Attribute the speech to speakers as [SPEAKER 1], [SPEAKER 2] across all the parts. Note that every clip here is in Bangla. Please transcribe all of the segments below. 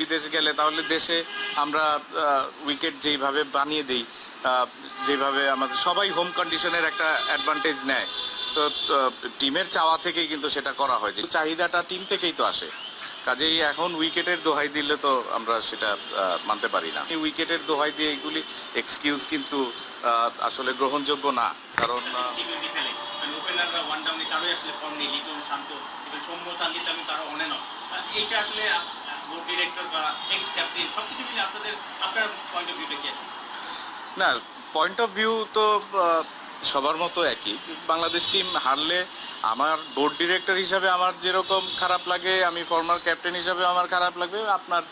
[SPEAKER 1] বিদেশ গেলে তাহলে দেশে আমরা উইকেট যেইভাবে বানিয়ে দিই যেভাবে আমাদের সবাই হোম কন্ডিশনের একটা অ্যাডভান্টেজ নেয়। তো টিমের চাওয়া থেকেই কিন্তু সেটা করা হয় চাহিদাটা টিম থেকেই তো আসে। কাজেই এখন উইকেটের দোহাই দিলে তো আমরা সেটা মানতে পারি না। এই উইকেটের দোহাই দিয়ে এগুলি এক্সকিউজ কিন্তু আসলে গ্রহণযোগ্য না। কারণ
[SPEAKER 2] মানে এইটা আসলে
[SPEAKER 1] না পয়েন্ট অফ ভিউ তো সবার মতো একই। বাংলাদেশ টিম হারলে আমার বোর্ড ডিরেক্টর হিসাবে আমার যেরকম খারাপ লাগে, আমি ফর্মার ক্যাপ্টেন হিসাবে আমার খারাপ লাগবে, আপনার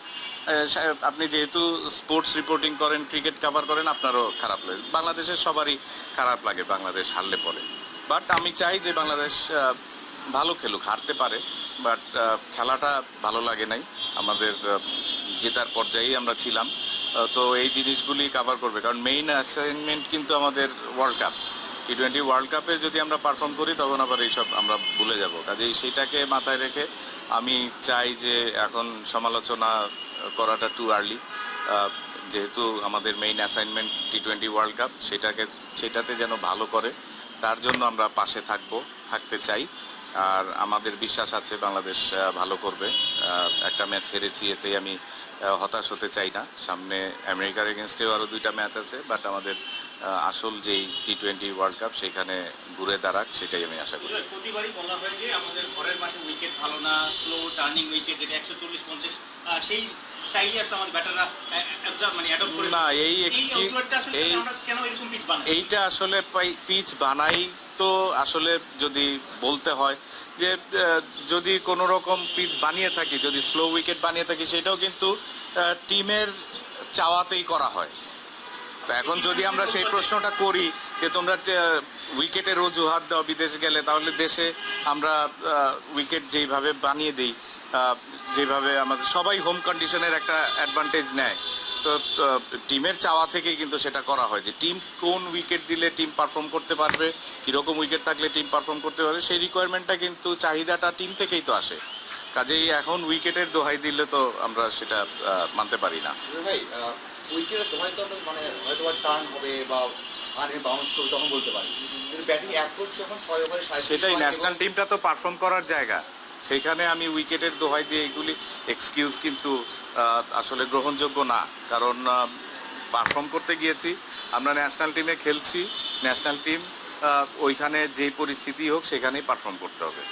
[SPEAKER 1] আপনি যেহেতু স্পোর্টস রিপোর্টিং করেন ক্রিকেট কভার করেন, আপনারও খারাপ লাগে। বাংলাদেশের সবারই খারাপ লাগে, বাংলাদেশ হারলে পরে। বাট আমি চাই যে বাংলাদেশ ভালো খেলুক, হারতে পারে। বাট খেলাটা ভালো লাগে নাই। আমাদের জেতার পর্যায়েই আমরা ছিলাম। তো এই জিনিসগুলি কভার করবে। কারণ মেইন অ্যাসাইনমেন্ট কিন্তু আমাদের world cup T twenty world কাপে যদি আমরা পারফর্ম করি, তখন আবার এইসব আমরা ভুলে যাব। কাজেই সেটাকে মাথায় রেখে আমি চাই যে এখন সমালোচনা করাটা টু আর্লি যেহেতু আমাদের main assignment T twenty world cup সেটাকে, সেটাতে যেন ভালো করে, তার জন্য আমরা পাশে থাকব, থাকতে চাই। আর আমাদের বিশ্বাস আছে বাংলাদেশ ভালো করবে। একটা ম্যাচ হেরেছি এতেই আমি হতাশ হতে চাই না। সামনে আমেরিকার এগেনস্টেও আরও দুইটা ম্যাচ আছে বাট আমাদের আসল যেই টি টোয়েন্টি ওয়ার্ল্ড কাপ সেখানে ঘুরে দাঁড়াক সেটাই আমি আশা করি।
[SPEAKER 2] প্রতিবারই বলা হয় যে আমাদের ঘরের মাঠে উইকেট ভালো না স্লো টার্নিং উইকেট যেটা একশো চল্লিশ পঞ্চাশ সেই স্টাইলে আসলে আমাদের ব্যাটাররা মানে
[SPEAKER 1] না, এই এইটা আসলে পিচ বানাই তো আসলে যদি বলতে হয় যে যদি কোনো রকম পিচ বানিয়ে থাকি, যদি স্লো উইকেট বানিয়ে থাকি, সেটাও কিন্তু টিমের চাওয়াতেই করা হয়। তো এখন যদি আমরা সেই প্রশ্নটা করি যে, তোমরা উইকেটের অজুহাত দাও বিদেশ গেলে, তাহলে দেশে আমরা উইকেট যেইভাবে বানিয়ে দিই যেভাবে আমাদের, সবাই হোম কন্ডিশনের একটা অ্যাডভান্টেজ নেয়। টিমের চাওয়া থেকেই কিন্তু সেটা করা হয় যে টিম কোন উইকেট দিলে টিম পারফর্ম করতে পারবে কীরকম উইকেট থাকলে টিম পারফর্ম করতে পারবে সেই রিকোয়ারমেন্টটা কিন্তু চাহিদাটা টিম থেকেই তো আসে। কাজেই এখন উইকেটের দোহাই দিলে তো আমরা সেটা মানতে পারি না।
[SPEAKER 3] ভাই তো মানে হয়তো টার্ন হবে বা তখন বলতে পারি। ব্যাটিং যখন ছয় ওভারে
[SPEAKER 1] সেটাই ন্যাশনাল টিমটা তো পারফর্ম করার জায়গা। সেইখানে আমি উইকেটের দোহাই দিয়ে এইগুলি এক্সকিউজ কিন্তু আসলে গ্রহণযোগ্য না। কারণ পারফর্ম করতে গিয়েছি, আমরা ন্যাশনাল টিমে খেলছি ন্যাশনাল টিম ওইখানে যেই পরিস্থিতি হোক সেখানেই পারফর্ম করতে হবে।